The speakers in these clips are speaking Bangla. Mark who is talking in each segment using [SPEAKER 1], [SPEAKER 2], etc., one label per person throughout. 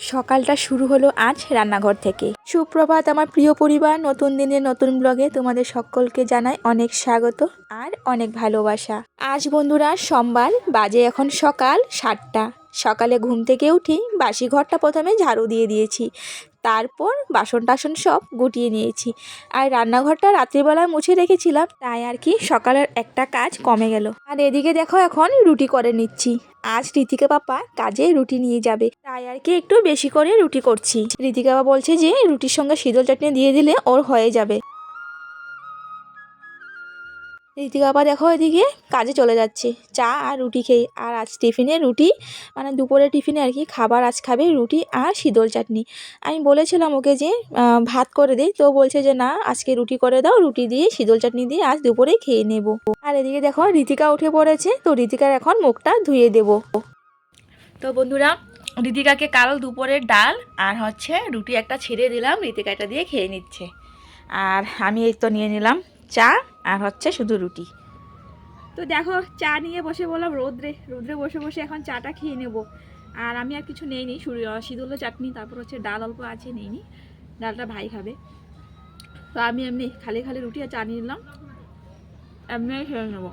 [SPEAKER 1] সকালটা শুরু হলো আজ রান্নাঘর থেকে। সুপ্রভাত আমার প্রিয় পরিবার, নতুন দিনের নতুন ব্লগে তোমাদের সকলকে জানাই অনেক স্বাগত আর অনেক ভালোবাসা। আজ বন্ধুরা সোমবার, বাজে এখন সকাল সাতটা। সকালে ঘুম থেকে উঠি বাসি ঘরটা প্রথমে ঝাড়ু দিয়ে দিয়েছি। তারপর বাসন টাসন সব গুটিয়ে নিয়েছি। আর রান্নাঘরটা রাত্রিবেলায় মুছে রেখেছিলাম, তাই আর কি সকালের একটা কাজ কমে গেল। আর এদিকে দেখো এখন রুটি করে নিচ্ছি। আজ ঋতিকা পাপা কাজে রুটি নিয়ে যাবে, তাই আর কি একটু বেশি করে রুটি করছি। ঋতিকা বাবা বলছে যে রুটির সঙ্গে শীতল চাটনি দিয়ে দিলে ওর হয়ে যাবে। ঋতিকা বাবা দেখো, এদিকে কাজে চলে যাচ্ছে। চা আর রুটি খেয়ে। আর আজ টিফিনে রুটি মানে দুপুরে টিফিনে আর কি খাবার, আজ খাবে রুটি আর শীতল চাটনি। আমি বলেছিলাম ওকে যে ভাত করে দিই। তো বলছে যে, না, আজকে রুটি করে দাও। রুটি দিয়ে, শীতল চাটনি দিয়ে আজ দুপুরে খেয়ে নেব। আর এদিকে দেখো ঋতিকা উঠে পড়েছে। তো ঋতিকার এখন মুখটা ধুয়ে দেব। তো বন্ধুরা ঋতিকাকে কাল দুপুরের ডাল আর হচ্ছে রুটি একটা ছেড়ে দিলাম। ঋতিকা দিয়ে খেয়ে নিচ্ছে। আর আমি এই তো নিয়ে নিলাম। চা আর হচ্ছে শুধু রুটি। তো দেখো, চা নিয়ে বসে বললাম, রোদ্রে রোদ্রে বসে বসে এখন চাটা খেয়ে নেব। আর আমি আর কিছু নেইনি শীতল চাটনি, তারপর হচ্ছে ডাল অল্প আছে, নেইনি। ডালটা ভাই খাবে। তো আমি এমনি খালি খালি রুটি আর চা নিয়ে নিলাম। এমনি খেয়ে নেব।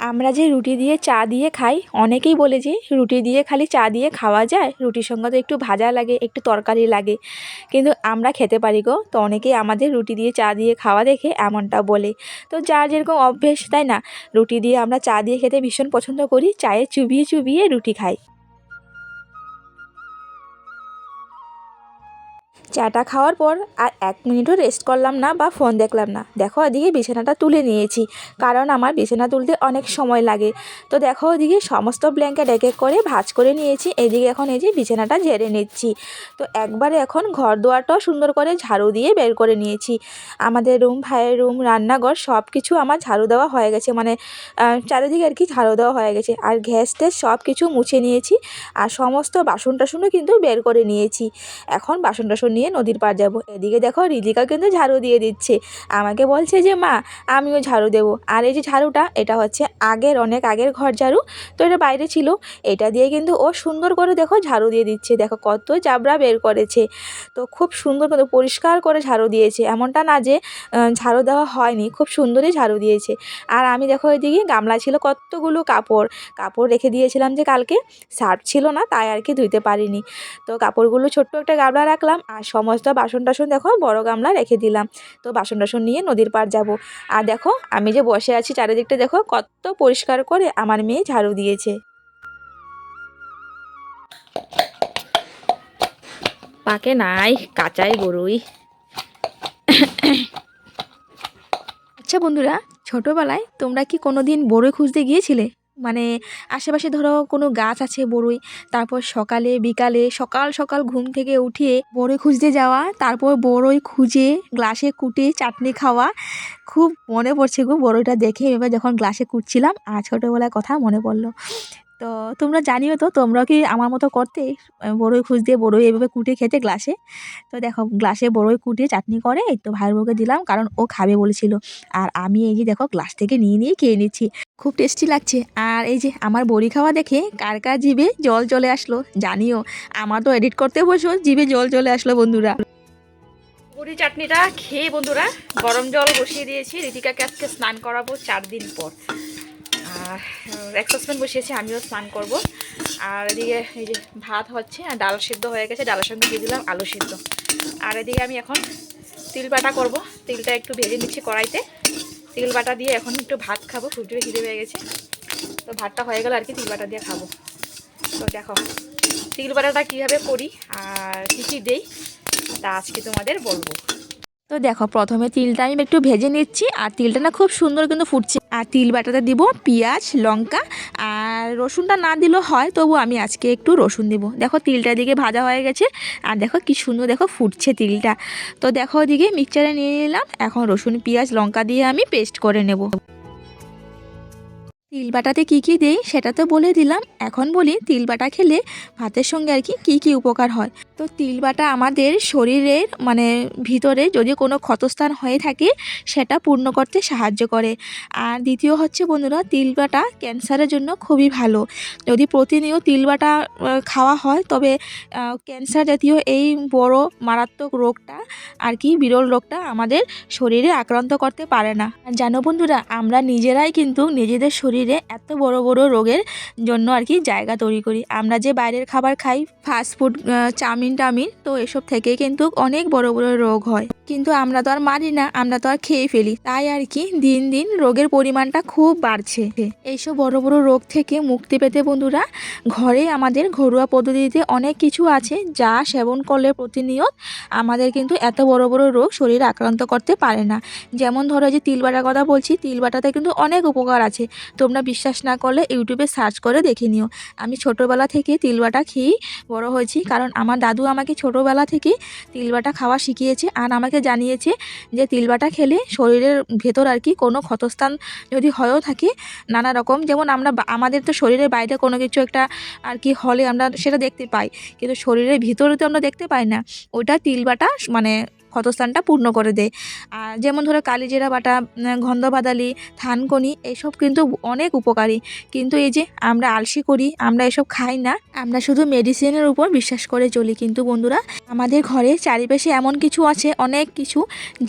[SPEAKER 1] আমরা যে রুটি দিয়ে চা দিয়ে খাই, অনেকেই বলে যে রুটি দিয়ে খালি চা দিয়ে খাওয়া যায়, রুটির সঙ্গে তো একটু ভাজা লাগে, একটু তরকারি লাগে। কিন্তু আমরা খেতে পারি গো, তো অনেকেই আমাদের রুটি দিয়ে চা দিয়ে খাওয়া দেখে এমনটা বলে। তো যার যেরকম অভ্যেস, তাই না? রুটি দিয়ে আমরা চা দিয়ে খেতে ভীষণ পছন্দ করি, চায়ে চুবিয়ে চুবিয়ে রুটি খাই। চাটা খাওয়ার পর আর এক মিনিটও রেস্ট করলাম না বা ফোন দেখলাম না। দেখো ওদিকে বিছানাটা তুলে নিয়েছি, কারণ আমার বিছানা তুলতে অনেক সময় লাগে। তো দেখো ওদিকে সমস্ত ব্ল্যাঙ্কেট এক এক করে ভাজ করে নিয়েছি, এদিকে এখন এই যে বিছানাটা ঝেড়ে নিচ্ছি। তো একবারে এখন ঘর দুয়ারটাও সুন্দর করে ঝাড়ু দিয়ে বের করে নিয়েছি। আমাদের রুম ভাইয়ের রুম রান্নাঘর সব কিছু আমার ঝাড়ু দেওয়া হয়ে গেছে মানে চারিদিকে আর কি ঝাড়ু দেওয়া হয়ে গেছে। আর গ্যাস ট্যাস সব কিছু মুছে নিয়েছি, আর সমস্ত বাসন টাসনও কিন্তু বের করে নিয়েছি। এখন বাসন টাসন নিয়ে নদীর পাড় যাব। এদিকে দেখো রিদিকা কিন্তু ঝাড়ু দিয়ে দিচ্ছে। আমাকে বলছে যে, মা, আমিও ঝাড়ু দেবো। আর এই যে ঝাড়ুটা, এটা হচ্ছে আগের, অনেক আগের ঘর ঝাড়ু। তো এটা বাইরে ছিল। এটা দিয়ে কিন্তু ও সুন্দর করে দেখো ঝাড়ু দিয়ে দিচ্ছে। দেখো কত চাবড়া বের করেছে। তো খুব সুন্দর কিন্তু পরিষ্কার করে ঝাড়ু দিয়েছে। এমনটা না যে ঝাড়ু দেওয়া হয়নি। খুব সুন্দরই ঝাড়ু দিয়েছে। আর আমি দেখো এদিকে গামলা ছিল কতগুলো কাপড়। কাপড় রেখে দিয়েছিলাম যে, কালকে শার্ট ছিল না, তাই আর কি ধুইতে পারিনি। তো কাপড়গুলো ছোট্ট একটা গামলা রাখলাম। আর সমস্ত বাসন টাসন দেখো বড় গামলা রেখে দিলাম। তো বাসন টাসন নিয়ে নদীর পাড় যাব। আর দেখো, আমি যে বসে আছি চারিদিকটা দেখো, কত পরিষ্কার করে আমার মেয়ে ঝাড়ু দিয়েছে। পাকে নাই, কাঁচাই গরুই। আচ্ছা বন্ধুরা, ছোটোবেলায় তোমরা কি কোনো দিন বড়ই খুঁজতে গিয়েছিলে? মানে আশেপাশে ধরো কোনো গাছ আছে বড়ই, তারপর সকালে, বিকালে, সকাল সকাল ঘুম থেকে উঠিয়ে বড়ই খুঁজতে যাওয়া, তারপর বড়ই খুঁজে গ্লাসে কুটে চাটনি খাওয়া। খুব মনে পড়ছে গো বড়ইটা দেখে, এবার যখন গ্লাসে কুটছিলাম আর ছোটোবেলার কথা মনে পড়ল। তো তোমরা জানিও তো তোমরা কি আমার মতো করতে? আহ, খুঁজ দিয়ে বড়ই এভাবে কুটে খেতে গ্লাসে? তো দেখো গ্লাসে বড়ই কুটে চাটনি করে তো ভাইয়ের বউকে দিলাম কারণ ও খাবে বলেছিল। আর আমি এই যে দেখো গ্লাস থেকে নিয়ে নিয়ে খেয়ে নিচ্ছি। খুব টেস্টি লাগছে। আর এই যে আমার বড়ি খাওয়া দেখে কার কার জিভে জল চলে আসলো জানিও। আমার তো এডিট করতে বসো জিভে জল চলে আসলো বন্ধুরা। বড়ি চাটনিটা খেয়ে বন্ধুরা গরম জল বসিয়ে দিয়েছি। ঋতিকাকে আজকে স্নান করাবো চার দিন পর। এক সসপ্যান বসিয়েছি, আমিও স্নান করব। আর এদিকে এই যে ভাত হচ্ছে, আর ডাল সিদ্ধ হয়ে গেছে, ডালের সঙ্গে দিয়ে দিলাম আলু সিদ্ধ। আর এদিকে আমি এখন তিল বাটা করব। তিলটা একটু ভেজে নিচ্ছি কড়াইতে। তিল বাটা দিয়ে এখন একটু ভাত খাব জোরে খিদে পেয়ে গেছে। তো ভাতটা হয়ে গেল আর কি তিল বাটা দিয়ে খাব। তো দেখো, তিল বাটাটা কীভাবে করি আর কী কী দেই, তা আজকে তোমাদের বলব। তো দেখো, প্রথমে তিলটা আমি একটু ভেজে নিচ্ছি, আর তিলটা না খুব সুন্দর কিন্তু ফুটছে। আর তিল বাটাতে দিব পেঁয়াজ, লঙ্কা, আর রসুনটা না দিলেও হয়, তবু আমি আজকে একটু রসুন দিব। দেখো, তিলটা দিকে ভাজা হয়ে গেছে, আর দেখো কি সুন্দর, দেখো ফুটছে তিলটা। তো দেখো, ওদিকে মিক্সচারে নিয়ে নিলাম, এখন রসুন, পেঁয়াজ, লঙ্কা দিয়ে আমি পেস্ট করে নেব। তিল বাটাতে কী কী দেই সেটা তো বলে দিলাম। এখন বলি তিল বাটা খেলে ভাতের সঙ্গে আর কি, কী কী উপকার হয়? তো তিল বাটা আমাদের শরীরের মানে ভিতরে যদি কোনো ক্ষতস্থান হয়ে থাকে সেটা পূর্ণ করতে সাহায্য করে। আর দ্বিতীয় হচ্ছে বন্ধুরা তিল বাটা ক্যান্সারের জন্য খুবই ভালো। যদি প্রতিনিয়ত তিল বাটা খাওয়া হয় তবে ক্যান্সার জাতীয় এই বড় মারাত্মক রোগটা আর কি, বিরল রোগটা আমাদের শরীরে আক্রান্ত করতে পারে না। জানো বন্ধুরা, আমরা নিজেরাই কিন্তু নিজেদের শরীরে এত বড় বড় রোগের জন্য আর কি জায়গা তৈরি করি। আমরা যে বাইরের খাবার খাই ফাস্ট ফুড চাউমিন টাউমিন, তো এসব থেকে কিন্তু অনেক বড় বড় রোগ হয়। কিন্তু আমরা তো আর মারি না, আমরা তো আর খেয়ে ফেলি। তাই আর কি দিন দিন রোগের পরিমাণটা খুব বাড়ছে। এইসব বড় বড় রোগ থেকে মুক্তি পেতে বন্ধুরা, ঘরে আমাদের ঘরোয়া পদ্ধতিতে অনেক কিছু আছে যা সেবন করলে প্রতিনিয়ত আমাদের কিন্তু এত বড় বড় রোগ শরীরে আক্রান্ত করতে পারে না। যেমন ধরো যে তিল বাটার কথা বলছি তিল বাটাতে কিন্তু অনেক উপকার আছে। তোমরা বিশ্বাস না করলে ইউটিউবে সার্চ করে দেখে নিও। আমি ছোটোবেলা থেকে তিল বাটা খেয়েই বড় হয়েছি, কারণ আমার দাদু আমাকে ছোটোবেলা থেকে তিল বাটা খাওয়া শিখিয়েছে আর আমাকে জানিয়েছে যে তিল বাটা খেলে শরীরের ভেতর আর কি কোনো ক্ষতস্থান যদি হয়েও থাকে, নানা রকম। যেমন আমরা আমাদের তো শরীরের বাইরে কোনো কিছু একটা আর কি হলে আমরা সেটা দেখতে পাই, কিন্তু শরীরের ভিতরে তো আমরা দেখতে পাই না। ওইটা তিল বাটা মানে ক্ষতস্থানটা পূর্ণ করে দেয়। আর যেমন ধরো কালিজিরা বাটা গন্ধবাদালি, থানকনি, এসব কিন্তু অনেক উপকারী। কিন্তু এই যে আমরা আলসি করি, আমরা এসব খাই না, আমরা শুধু মেডিসিনের উপর বিশ্বাস করে চলি। কিন্তু বন্ধুরা, আমাদের ঘরে চারিপাশে এমন কিছু আছে, অনেক কিছু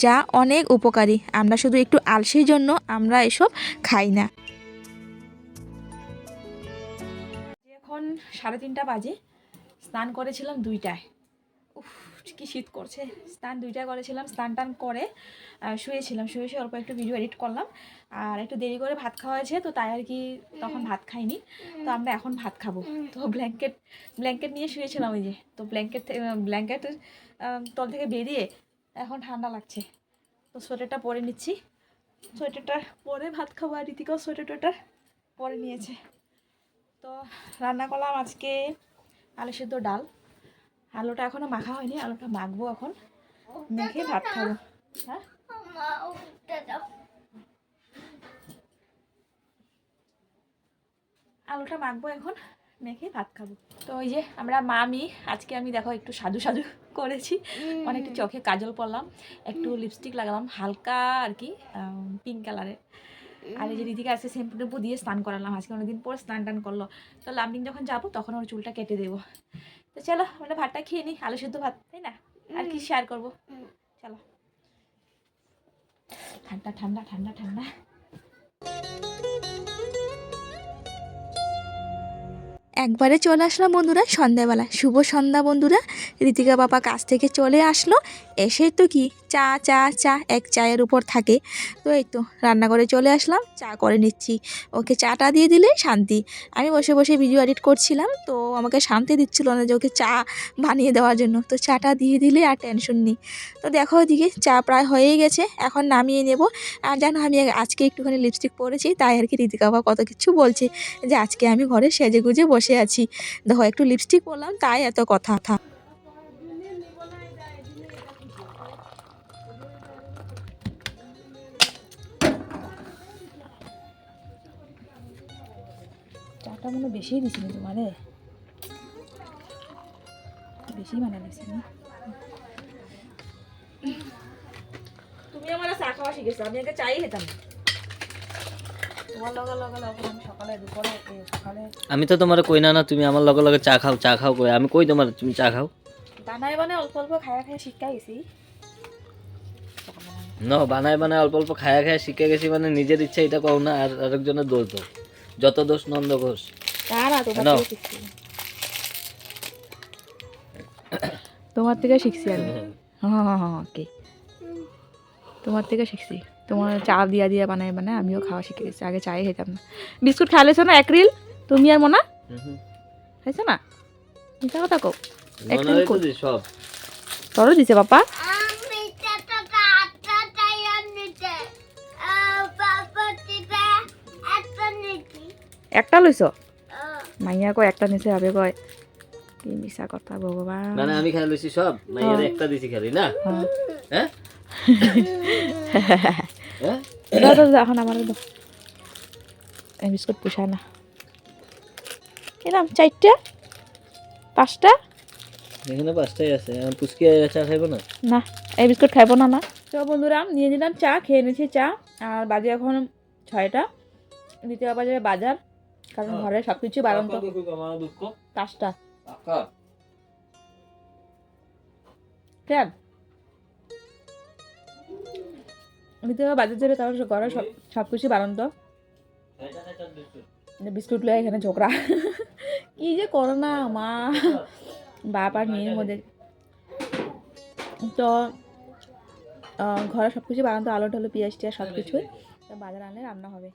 [SPEAKER 1] যা অনেক উপকারী। আমরা শুধু একটু আলসির জন্য আমরা এসব খাই না। এখন সাড়ে তিনটা বাজে। স্নান করেছিলাম দুইটায়। কি শীত করছে? স্নান দুইটা করেছিলাম, স্নান টান করে শুয়েছিলাম। শুয়ে শুয়ে অল্প একটু ভিডিও এডিট করলাম। আর একটু দেরি করে ভাত খাওয়া হয়েছে, তো তাই আর কি তখন ভাত খাইনি। তো আমরা এখন ভাত খাব। তো ব্ল্যাঙ্কেট ব্ল্যাঙ্কেট নিয়ে শুয়েছিলাম ওই যে। তো ব্ল্যাঙ্কেট ব্ল্যাঙ্কেটের তল থেকে বেরিয়ে এখন ঠান্ডা লাগছে। তো সোয়েটারটা পরে নিচ্ছি। সোয়েটারটা পরে ভাত খাব আর রীতিকাও সোয়েটারটা পরে নিয়েছে। তো রান্না করলাম আজকে আলু সেদ্ধ ডাল। আলুটা এখনও মাখা হয়নি আলুটা মাখবো এখন। মেখে ভাত খাব। হ্যাঁ? আলুটা মাখবো এখন মেখে ভাত খাব। তো ওই যে আমরা মামি আজকে আমি দেখো একটু সাজু সাজু করেছি। অনেকটা চোখে কাজল পরলাম একটু লিপস্টিক লাগালাম হালকা আর কি পিঙ্ক কালারের আর এই যে দিদিকে আজকে শ্যাম্পু টেম্পু দিয়ে স্নান করালাম আজকে অনেকদিন পর স্নান টান করল। তো লামডিং যখন যাব তখন ওর চুলটা কেটে দেবো। তো চলো আমরা ভাতটা খেয়ে নিই আলু সেদ্ধ ভাত তাই না? আর কি শেয়ার করব? চলো। ঠান্ডা ঠান্ডা ঠান্ডা ঠান্ডা। একবারে চলে আসলাম বন্ধুরা সন্ধ্যাবেলা। শুভ সন্ধ্যা বন্ধুরা। ঋতিকা বাবা কাছ থেকে চলে আসলো। এসে তো কি? চা চা চা এক চায়ের উপর থাকে। তো এই তো রান্নাঘরে চলে আসলাম, চা করে নিচ্ছি। ওকে চাটা দিয়ে দিলে শান্তি। আমি বসে বসে ভিডিও এডিট করছিলাম, তো আমাকে শান্তি দিচ্ছিল না যে ওকে চা বানিয়ে দেওয়ার জন্য। তো চাটা দিয়ে দিলে আর টেনশন নেই। তো দেখো ওদিকে চা প্রায় হয়েই গেছে, এখন নামিয়ে নেব। আর জানো আমি আজকে একটুখানি লিপস্টিক পরেছি, তাই আর কি ঋতিকা বাবা কত কিছু বলছে যে আজকে আমি ঘরে সেজে গুজে বসে আছি। দেখো একটু লিপস্টিক পরলাম তাই এত কথা। থা চাটা মনে বেশিই দিছিল তোমারে বেশি বানাইছি না। তুমি আমার চা খাওয়া শিখেছো আমি আগে চাই খেতাম। না তোমার লগে লগে লগে আমি
[SPEAKER 2] তো তোমার কই না না তুমি আমার লগে লগে চা খাও চা খাও কই। আমি কই তোমার তুমি চা খাও?
[SPEAKER 1] দানায় মানে অল্প অল্প খায়া খায়া শিক্ষা গেছি।
[SPEAKER 2] ন বানাই বানাই অল্প অল্প খায়া খায়া শিখে গেছি মানে নিজের ইচ্ছা এটা কও না আর আরেকজনের দোষ দাও। যত দোষ নন্দ ঘোষ।
[SPEAKER 1] তোমার। থেকে শিখছি। তোমার থেকে শিখছি আমি। হ্যাঁ। হ্যাঁ হ্যাঁ ওকে তোমার থেকে শিখছি। তোমার চা দিয়া দিয়া বানাই বানাই আমিও খাওয়া শিখে গেছি। আগে চাই খেতাম না। বিস্কুট খাইলেছো না এক্রিল তুমি আর মোনা? খাইছো না? মিথ্যা কথা কও। একটা কই।
[SPEAKER 2] হয় সব।
[SPEAKER 1] তোরও দিছে বাপা
[SPEAKER 3] একটা
[SPEAKER 1] লইছ? মাইয়া কয় একটা নিচে ভাবে কয়। কি মিশা কথা ভগবান।
[SPEAKER 2] মানে আমি খাই লইছি সব। মাইয়ারে
[SPEAKER 1] হ্যাঁ।
[SPEAKER 2] একটা দিছি খালি না?
[SPEAKER 1] হ্যাঁ। দাও দাও দাও, এখন আমার বিস্কুট পোষায় না। কিরাম চারটা? পাঁচটা?
[SPEAKER 2] এখানে পাঁচটাই আছে। পুচকি চা খাইবো না?
[SPEAKER 1] না এই বিস্কুট খাইবো না না। তো বন্ধুরা নিয়ে নিলাম চা খেয়ে নিয়েছি চা। আর বাজে এখন ছয়টা। দ্বিতীয় বাজে বাজার কারণ ঘরে সব কিছু বারণ পাঁচটা। কেন? দ্বিতীয় বাজার যাবে কারণ ঘরে সব সব কিছু বারণ তো। বিস্কুট। লয়ে এখানে ঝোকরা কি যে করো না মা। বাপ আর মেয়ের মধ্যে। তো ঘরে সব কিছু বানাতো আলো টালো পেঁয়াজ টিয়াজ সব কিছুই তো বাজার আনলে রান্না হবে।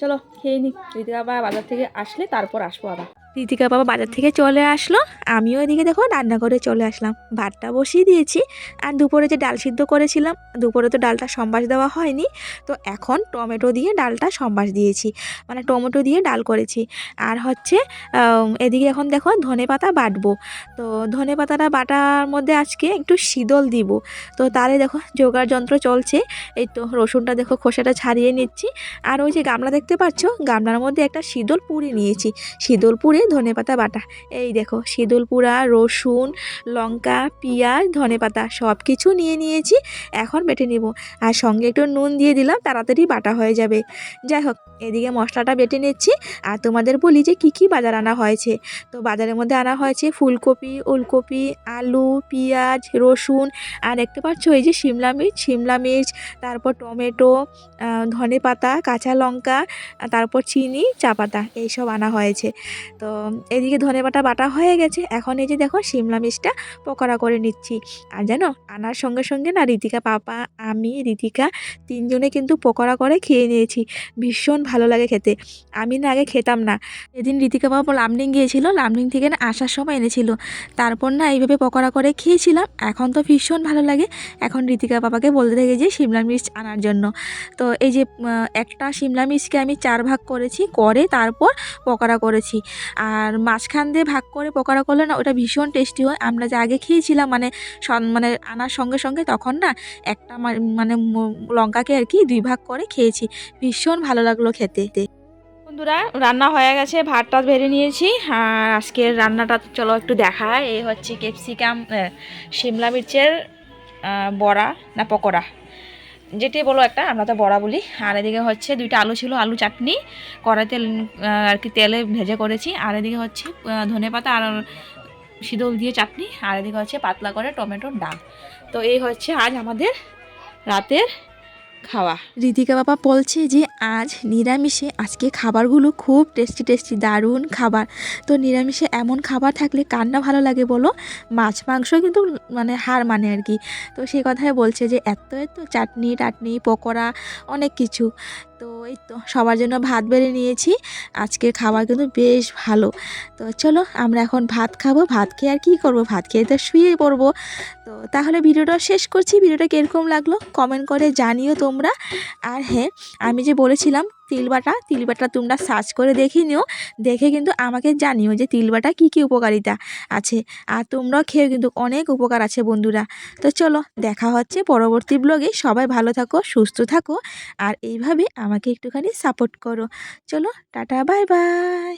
[SPEAKER 1] চলো খেয়ে নি। ঋতিকা বাবা বাজার থেকে আসলে তারপর আসব আবার। ঋতিকা বাবা বাজার থেকে চলে আসলো। আমিও এদিকে দেখো রান্না করে চলে আসলাম। ভাতটা বসিয়ে দিয়েছি আর দুপুরে যে ডাল সিদ্ধ করেছিলাম, দুপুরে তো ডালটা সম্বাস দেওয়া হয়নি। তো এখন টমেটো দিয়ে ডালটা সম্বাস দিয়েছি। মানে টমেটো দিয়ে ডাল করেছি। আর হচ্ছে এদিকে এখন দেখো ধনে পাতা বাটবো। তো ধনে পাতাটা বাটার মধ্যে আজকে একটু শীতল দিব। তো তারে দেখো যোগার যন্ত্র চলছে। এই তো রসুনটা দেখো খোসাটা ছাড়িয়ে নিচ্ছি। আর ওই যে গামলা দেখতে পাচ্ছ, গামলার মধ্যে একটা শীতল পুরি নিয়েছি। শীতল পুরে ধনে পাতা বাটা। এই দেখো শীতল পুরা, রসুন, লঙ্কা, পেঁয়াজ ধনে পাতা সব কিছু নিয়ে নিয়েছি, এখন বেটে নেব। আর সঙ্গে একটু নুন দিয়ে দিলাম, তাড়াতাড়ি বাটা হয়ে যাবে। যাই হোক, এদিকে মশলাটা বেটে নিচ্ছি। আর তোমাদের বলি যে কী কী বাজার আনা হয়েছে। তো বাজারের মধ্যে আনা হয়েছে ফুলকপি, ওলকপি, আলু, পেঁয়াজ, রসুন, আর দেখতে পাচ্ছ এই যে শিমলা মির্চ শিমলা মির্চ, তারপর টমেটো ধনে পাতা কাঁচা লঙ্কা, তারপর চিনি চা পাতা এইসব আনা হয়েছে। তো এদিকে ধনে পাতা বাটা হয়ে গেছে। এখন এই যে দেখো শিমলা মির্চটা পকোড়া করে নিচ্ছি। আর জানো, আনার সঙ্গে সঙ্গে না ঋতিকা পাপা, আমি ঋতিকা তিনজনে কিন্তু পকোড়া করে খেয়ে নিয়েছি। ভীষণ ভালো লাগে খেতে। আমি না আগে খেতাম না। এদিন ঋতিকা বাবা লামডিং গিয়েছিল লামডিং থেকে না আসার সময় এনেছিল। তারপর না এইভাবে পকোড়া করে খেয়েছিলাম। এখন তো ভীষণ ভালো লাগে। এখন ঋতিকা বাবাকে বলতে থেকে যে শিমলা মির্চ আনার জন্য। তো এই যে একটা শিমলা মির্চকে আমি চার ভাগ করেছি, করে তারপর পকোড়া করেছি। আর মাঝখান দিয়ে ভাগ করে পকোড়া করলে না ওটা ভীষণ টেস্টি হয়। আমরা যে আগে খেয়েছিলাম মানে মানে আনার সঙ্গে সঙ্গে তখন না একটা মানে লঙ্কাকে আর কি দুই ভাগ করে খেয়েছি। ভীষণ ভালো লাগল খেতে। বন্ধুরা, রান্না হয়ে গেছে, ভাতটা বেড়ে নিয়েছি। আর আজকের রান্নাটা চলো একটু দেখায়। এই হচ্ছে ক্যাপসিকাম শিমলা মির্চের বড়া না পকোড়া। যেটাই বলো একটা, আমরা তো বড়া বলি। আর এদিকে হচ্ছে দুইটা আলু ছিল, আলু চাটনি কড়াইতে আর কি তেলে ভেজে করেছি। আর এদিকে হচ্ছে ধনে পাতা আর শীতল দিয়ে চাটনি। আর এদিকে হচ্ছে পাতলা করে টমেটোর ডাল। তো এই হচ্ছে আজ আমাদের রাতের খাওয়া। রিধিকা বাবা বলছে যে, আজ নিরামিষে, আজকে খাবারগুলো খুব টেস্টি টেস্টি দারুণ খাবার। তো নিরামিষে এমন খাবার থাকলে কার না ভালো লাগে বলো? মাছ, মাংস কিন্তু মানে হার মানে আর কি। তো সেই কথায় বলছে যে, এত এত চাটনি, টাটনি, পকোড়া, অনেক কিছু। তো এই তো সবার জন্য ভাত বেড়ে নিয়েছি। আজকের খাবার কিন্তু বেশ ভালো। তো চলো আমরা এখন ভাত খাব। ভাত খেয়ে আর কী করব? ভাত খেয়ে তো শুয়ে পড়ব। তো তাহলে ভিডিওটা শেষ করছি। ভিডিওটা কীরকম লাগল? কমেন্ট করে জানিও তোমরা। আর হ্যাঁ আমি যে বলেছিলাম তিলবাটা তিলবাটা তোমরা সার্চ করে দেখে নিও। দেখে কিন্তু আমাকে জানিও যে তিলবাটা কী কী উপকারিতা আছে। আর তোমরাও খেয়েও কিন্তু অনেক উপকার আছে বন্ধুরা। তো চলো, দেখা হচ্ছে পরবর্তী ব্লগে সবাই ভালো থাকো, সুস্থ থাকো, আর এইভাবে আমাকে একটুখানি সাপোর্ট করো। চলো, টাটা বাই বাই